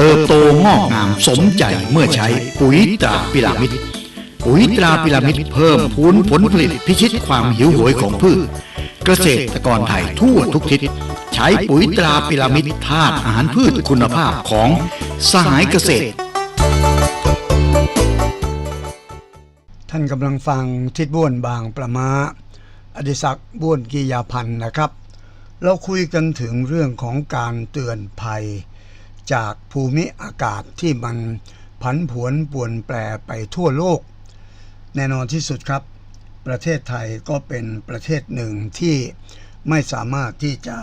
เติบโตงอกงามสมใจเมื่อใช้ปุ๋ยตราพิรามิดปุ๋ยตราพิรามิดเพิ่มพูนผลผลิตพิชิตความหิวโหยของพืช เกษตรกรไทยทั่วทุกทิศ ใช้ปุ๋ยตราพิรามิดธาตุอาหารพืชคุณภาพของสหายเกษตร ท่านกำลังฟังทิดบ้วนบางประมาอดิศักดิ์บ้วนกิยาพันธ์นะครับ เราคุยกันถึงเรื่องของการเตือนภัย จากภูมิอากาศที่มันผันผวนป่วนแปรไปทั่วโลก แน่นอนที่สุดครับ ประเทศไทยก็เป็นประเทศหนึ่งที่ไม่สามารถที่จะ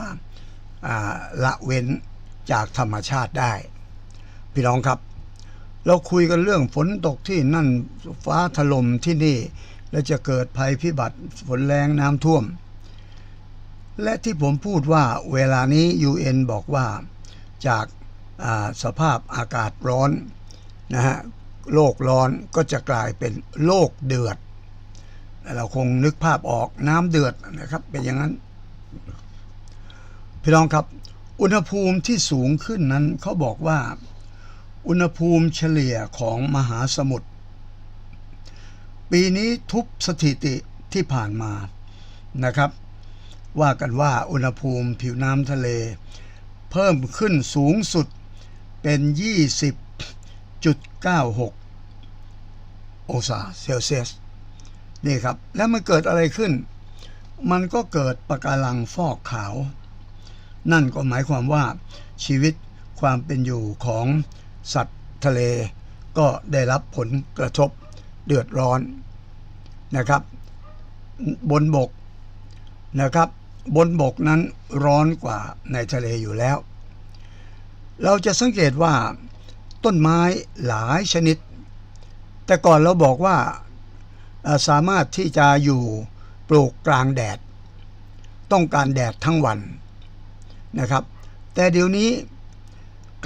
ละเว้นจากธรรมชาติได้ พี่น้องครับ เราคุยกันเรื่องฝนตกที่นั่นฟ้าถล่มที่นี่ และจะเกิดภัยพิบัติฝนแรงน้ำท่วม และที่ผมพูดว่าเวลานี้ UN บอกว่าจาก สภาพอากาศร้อนนะฮะโลกร้อนก็จะกลายเป็นโลกเดือด เราคงนึกภาพออกน้ำเดือดนะครับ เป็นอย่างนั้น พี่น้องครับ อุณหภูมิที่สูงขึ้นนั้นเขาบอกว่า อุณหภูมิเฉลี่ยของมหาสมุทรปีนี้ทุบสถิติที่ผ่านมานะครับ ว่ากันว่าอุณหภูมิผิวน้ำทะเล เพิ่มขึ้นสูงสุด เป็น 20.96 องศาเซลเซียสนี่ครับ แล้วมันเกิดอะไรขึ้น มันก็เกิดปะการังฟอกขาว นั่นก็หมายความว่าชีวิตความเป็นอยู่ของสัตว์ทะเล ก็ได้รับผลกระทบเดือดร้อนนะครับ บนบกนะครับ บนบกนั้นร้อนกว่าในทะเลอยู่แล้ว เราจะสังเกตว่า ต้นไม้หลายชนิด แต่ก่อนเราบอกว่าสามารถที่จะอยู่ปลูกกลางแดด ต้องการแดดทั้งวันนะครับ แต่เดี๋ยวนี้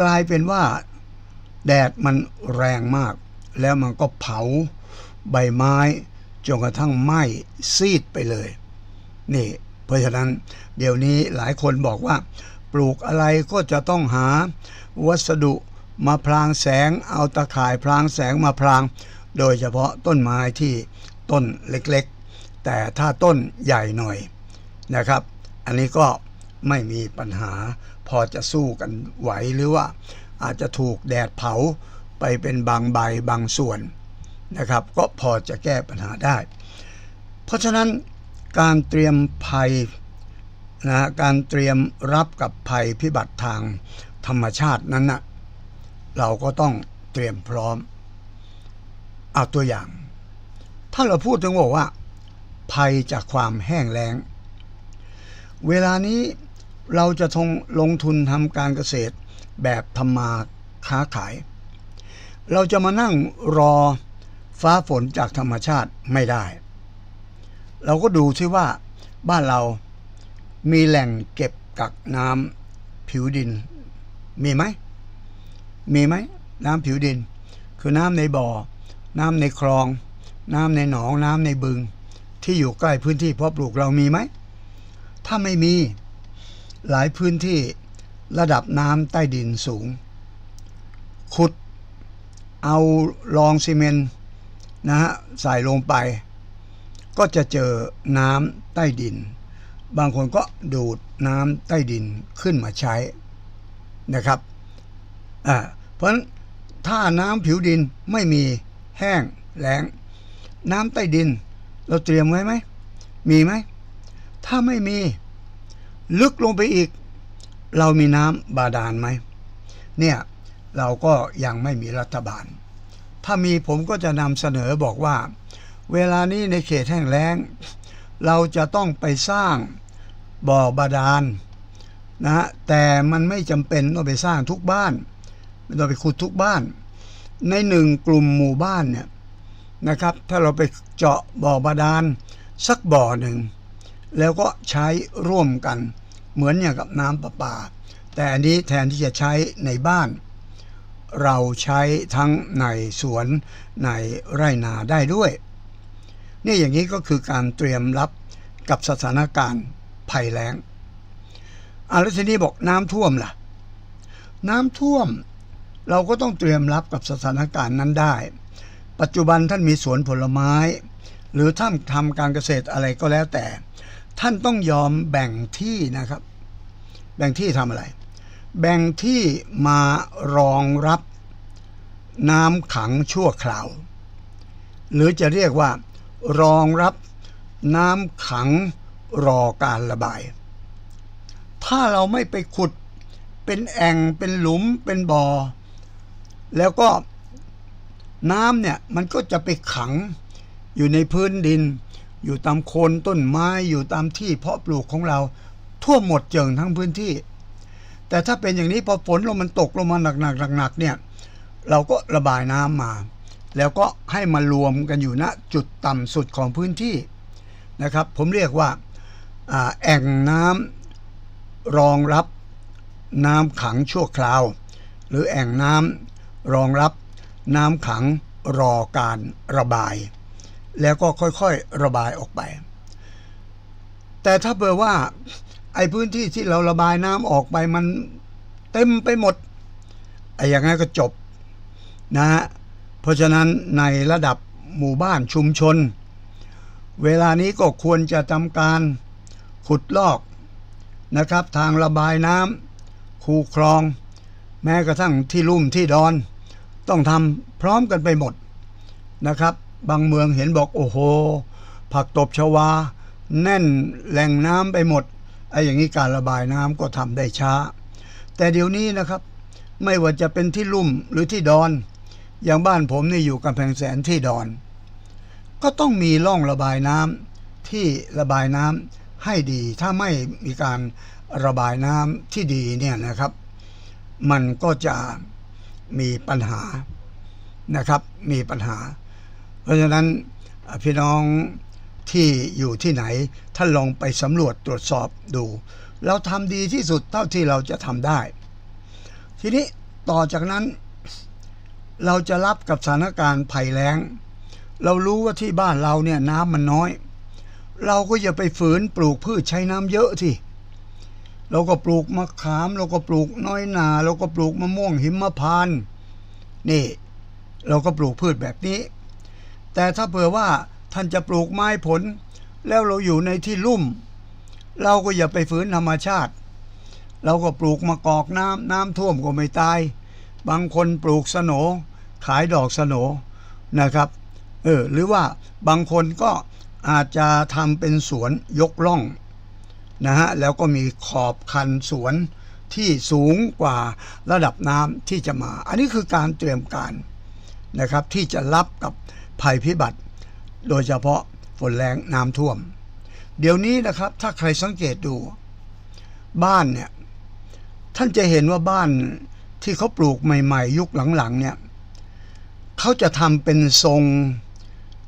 กลายเป็นว่าแดดมันแรงมาก แล้วมันก็เผาใบไม้จนกระทั่งไหม้ซีดไปเลย นี่ เพราะฉะนั้นเดี๋ยวนี้หลายคนบอกว่า ปลูกอะไรก็จะต้องหาวัสดุมาพรางแสง เอาตะข่ายพรางแสงมาพราง โดยเฉพาะต้นไม้ที่ต้นเล็กๆ แต่ถ้าต้นใหญ่หน่อยนะครับ อันนี้ก็ไม่มีปัญหาพอจะสู้กันไหวหรือว่าอาจจะถูกแดดเผาไปเป็นบางใบบางส่วนนะครับ ก็พอจะแก้ปัญหาได้ เพราะฉะนั้นการเตรียมภัย นะการเตรียมรับกับภัยพิบัติทางธรรมชาตินั้นนะเราก็ต้องเตรียมพร้อม เอาตัวอย่าง ถ้าเราพูดถึงบอกว่า ภัยจากความแห้งแล้ง เวลานี้เราจะทงลงทุนทำการเกษตรแบบทำมาค้าขาย เราจะมานั่งรอฟ้าฝนจากธรรมชาติไม่ได้ เราก็ดูซิว่าบ้านเรา มีแหล่งเก็บกักน้ำผิวดิน มีไหม มีไหม น้ำผิวดิน คือน้ำในบ่อ น้ำในคลอง น้ำในหนอง น้ำในบึง ที่อยู่ใกล้พื้นที่เพาะปลูกเรามีไหม ถ้าไม่มี หลายพื้นที่ระดับน้ำใต้ดินสูง ขุด เอารองซีเมนต์นะฮะใส่ลงไป ก็จะเจอน้ำใต้ดิน บางคนก็ดูดน้ำใต้ดินขึ้นมาใช้นะครับเพราะฉะนั้นถ้าน้ำผิวดินไม่มีแห้งแล้ง น้ำใต้ดิน เราเตรียมไว้ไหม มีไหม ถ้าไม่มีลึกลงไปอีก เรามีน้ำบาดาลไหม เนี่ยเราก็ยังไม่มีรัฐบาล ถ้ามีผมก็จะนำเสนอบอกว่า เวลานี้ในเขตแห้งแล้ง เราจะต้องไปสร้างบ่อบาดาลนะฮะแต่มันไม่จำเป็นต้องไปสร้างทุกบ้านไม่ต้องไปขุดทุกบ้าน ในหนึ่งกลุ่มหมู่บ้านเนี่ยนะครับ ถ้าเราไปเจาะบ่อบาดาลสักบ่อหนึ่ง แล้วก็ใช้ร่วมกัน เหมือนอย่างกับน้ำประปา แต่อันนี้แทนที่จะใช้ในบ้าน เราใช้ทั้งในสวนในไร่นาได้ด้วย นี่อย่างนี้ก็คือการเตรียมรับกับสถานการณ์ภัยแล้งอาแล้วทีนี้บอกน้ำท่วมล่ะ น้ำท่วมเราก็ต้องเตรียมรับกับสถานการณ์นั้นได้ ปัจจุบันท่านมีสวนผลไม้ หรือท่านทำการเกษตรอะไรก็แล้วแต่ ท่านต้องยอมแบ่งที่นะครับ แบ่งที่ทำอะไร แบ่งที่มารองรับน้ำขังชั่วคราว หรือจะเรียกว่า รองรับน้ำขังรอการระบาย ถ้าเราไม่ไปขุดเป็นแอ่งเป็นหลุมเป็นบ่อ แล้วก็น้ำเนี่ยมันก็จะไปขังอยู่ในพื้นดิน อยู่ตามโคนต้นไม้อยู่ตามที่เพาะปลูกของเราทั่วหมดเจิงทั้งพื้นที่ แต่ถ้าเป็นอย่างนี้พอฝนลงมันตกลงมาหนักๆหนักๆเนี่ย เราก็ระบายน้ำมา แล้วก็ให้มารวมกันอยู่ณจุดต่ำสุดของพื้นที่นะครับ ผมเรียกว่าแอ่งน้ำรองรับน้ำขังชั่วคราว หรือแอ่งน้ำรองรับน้ำขังรอการระบาย แล้วก็ค่อยๆระบายออกไป แต่ถ้าเผื่อว่าไอ้พื้นที่ที่เราระบายน้ำออกไปมันเต็มไปหมดไอ้อย่างนั้นก็จบนะฮะ เพราะฉะนั้นในระดับหมู่บ้านชุมชน เวลานี้ก็ควรจะทำการขุดลอกนะครับ ทางระบายน้ำคูคลอง แม้กระทั่งที่ลุ่มที่ดอน ต้องทำพร้อมกันไปหมดนะครับ บางเมืองเห็นบอกโอ้โห ผักตบชวา แน่นแหล่งน้ำไปหมดไอ้อย่างนี้การระบายน้ำก็ทำได้ช้า แต่เดี๋ยวนี้นะครับ ไม่ว่าจะเป็นที่ลุ่มหรือที่ดอน อย่างบ้านผมนี่อยู่กำแพงแสนที่ดอน ก็ต้องมีร่องระบายน้ำที่ระบายน้ำให้ดี ถ้าไม่มีการระบายน้ำที่ดีเนี่ยนะครับ มันก็จะมีปัญหานะครับมีปัญหา เพราะฉะนั้นพี่น้องที่อยู่ที่ไหนท่านลองไปสำรวจตรวจสอบดู เราทำดีที่สุดเท่าที่เราจะทำได้ ทีนี้ต่อจากนั้น เราจะรับกับสถานการณ์ภัยแล้ง เรารู้ว่าที่บ้านเราเนี่ยน้ำมันน้อย เราก็อย่าไปฝืนปลูกพืชใช้น้ำเยอะที่เราก็ปลูกมะขาม เราก็ปลูกน้อยนา เราก็ปลูกมะม่วงหิมพานต์นี่ เราก็ปลูกพืชแบบนี้ แต่ถ้าเผื่อว่าท่านจะปลูกไม้ผล แล้วเราอยู่ในที่ลุ่ม เราก็อย่าไปฝืนธรรมชาติ เราก็ปลูกมะกอกน้ำน้ำท่วมก็ไม่ตาย บางคนปลูกสโหน ขายดอกสโนนะครับเออหรือว่าบางคนก็อาจจะทำเป็นสวนยกล่องนะฮะแล้วก็มีขอบคันสวนที่สูงกว่าระดับน้ำที่จะมา อันนี้คือการเตรียมการนะครับที่จะรับกับภัยพิบัติ โดยเฉพาะฝนแรงน้ำท่วม เดี๋ยวนี้นะครับถ้าใครสังเกตดู บ้านเนี่ยท่านจะเห็นว่าบ้านที่เขาปลูกใหม่ ๆ ยุคหลังๆเนี่ย เขาจะทำเป็นทรง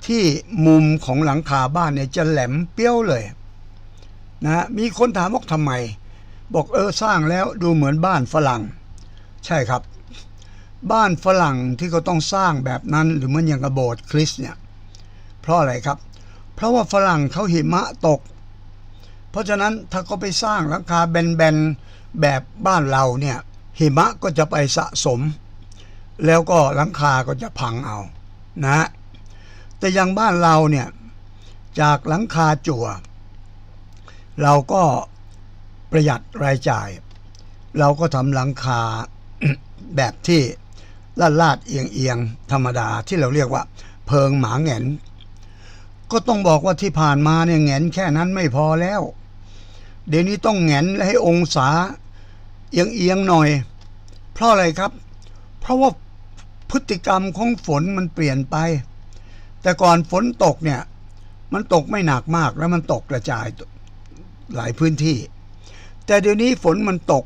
ที่มุมของหลังคาบ้านเนี่ยจะแหลมเปี้ยวเลยนะมีคนถามว่าทำไม บอกเออสร้างแล้วดูเหมือนบ้านฝรั่ง ใช่ครับ บ้านฝรั่งที่เขาต้องสร้างแบบนั้นหรือเหมือนอย่างกระโบสถ์คริสเนี่ยเพราะอะไรครับ เพราะว่าฝรั่งเขาหิมะตก เพราะฉะนั้นถ้าเขาไปสร้างหลังคาแบนๆแบบบ้านเราเนี่ยหิมะก็จะไปสะสม แล้วก็หลังคาก็จะพังเอานะ แต่อย่างบ้านเราเนี่ย จากหลังคาจั่ว เราก็ประหยัดรายจ่าย เราก็ทำหลังคาแบบที่ลาดลาดเอียงเอียงธรรมดาที่เราเรียกว่า เพิงหมาแงน ก็ต้องบอกว่าที่ผ่านมาเนี่ยแงนแค่นั้นไม่พอแล้ว เดี๋ยวนี้ต้องแงนให้องศาเอียงเอียงหน่อย เพราะอะไรครับ เพราะว่า พฤติกรรมของฝนมันเปลี่ยนไป แต่ก่อนฝนตกเนี่ย มันตกไม่หนักมากแล้วมันตกกระจายหลายพื้นที่ แต่เดี๋ยวนี้ฝนมันตก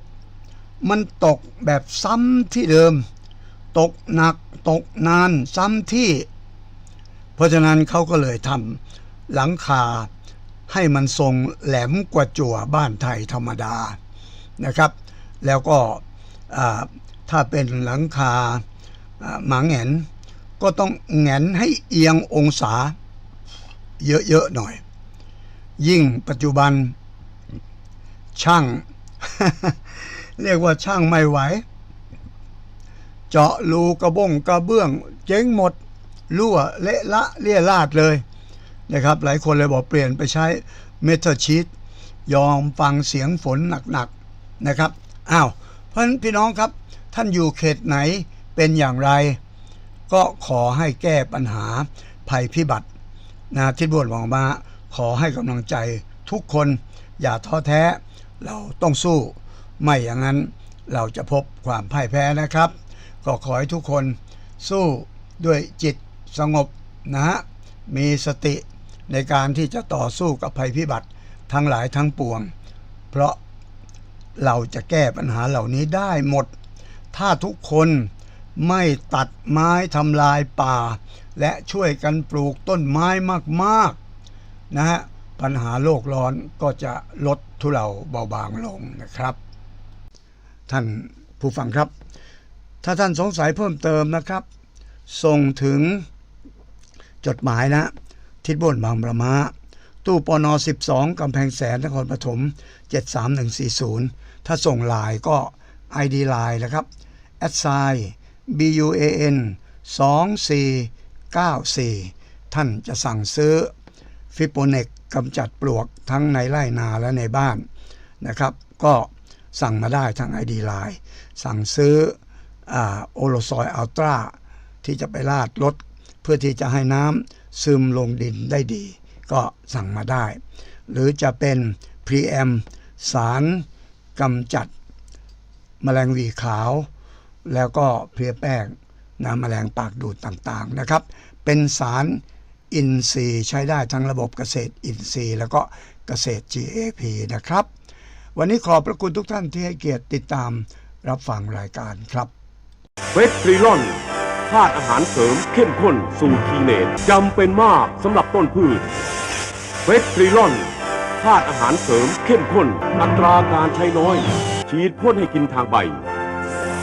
มันตกแบบซ้ำที่เดิม ตกหนักตกนานซ้ำที่ เพราะฉะนั้นเขาก็เลยทำหลังคาให้มันทรงแหลมกว่าจั่วบ้านไทยธรรมดานะครับ แล้วก็ถ้าเป็นหลังคา หมาแหงนก็ต้องแหงนให้เอียงองศาเยอะๆหน่อย ยิ่งปัจจุบัน ช่าง เรียกว่าช่างไม่ไหว เจาะรูกระบงกระเบื้อง เจ๊งหมดรั่วเละละเลี่ยลาดเลยนะครับ หลายคนเลยบอกเปลี่ยนไปใช้เมทัลชีตยอมฟังเสียงฝนหนักๆนะครับ อ้าว เพราะฉะนั้นพี่น้องครับ ท่านอยู่เขตไหน เป็นอย่างไร ก็ขอให้แก้ปัญหาภัยพิบัตินะทิศบวนหวังมาขอให้กำลังใจทุกคนอย่าท้อแท้ เราต้องสู้ไม่อย่างนั้นเราจะพบความพ่ายแพ้นะครับ ก็ขอให้ทุกคนสู้ด้วยจิตสงบนะฮะมีสติในการที่จะต่อสู้กับภัยพิบัติทั้งหลายทั้งปวง เพราะเราจะแก้ปัญหาเหล่านี้ได้หมด ถ้าทุกคน ไม่ตัดไม้ทำลายป่า และช่วยกันปลูกต้นไม้มากๆนะฮะปัญหาโลกร้อนก็จะลดทุเลาเบาบางลงนะครับ ท่านผู้ฟังครับ ถ้าท่านสงสัยเพิ่มเติมนะครับ ส่งถึงจดหมายนะ ทิศบนบางประมาตู้ปน 12 กำแพงแสนนครปฐม 73140 ถ้าส่งลน์ก็ ID ไลน์นะครับ a d s i BUAN 2494 ท่านจะสั่งซื้อฟิโปเนกกำจัดปลวกทั้งในไร่นาและในบ้านนะครับ ก็สั่งมาได้ทาง ID ไลน์สั่งซื้อโอโลซอยอัลตราที่จะไปลาดรถเพื่อที่จะให้น้ำซึมลงดินได้ดี ก็สั่งมาได้ หรือจะเป็นพรีแอมสารกำจัดแมลงวีขาว แล้วก็เพลียแป้งน้ำแมลงปากดูดต่างๆนะครับ เป็นสารอินทรีย์ใช้ได้ทั้งระบบเกษตรอินทรีย์ แล้วก็เกษตร GAP นะครับ วันนี้ขอบพระคุณทุกท่านที่ให้เกียรติติดตามรับฟังรายการครับเฟสทริลอนธาตุอาหารเสริมเข้มข้นสูตรทีเนตจำเป็นมากสำหรับต้นพืชเฟสทริลอนธาตุอาหารเสริมเข้มข้น อัตราการใช้น้อย ฉีดพ่นให้กินทางใบ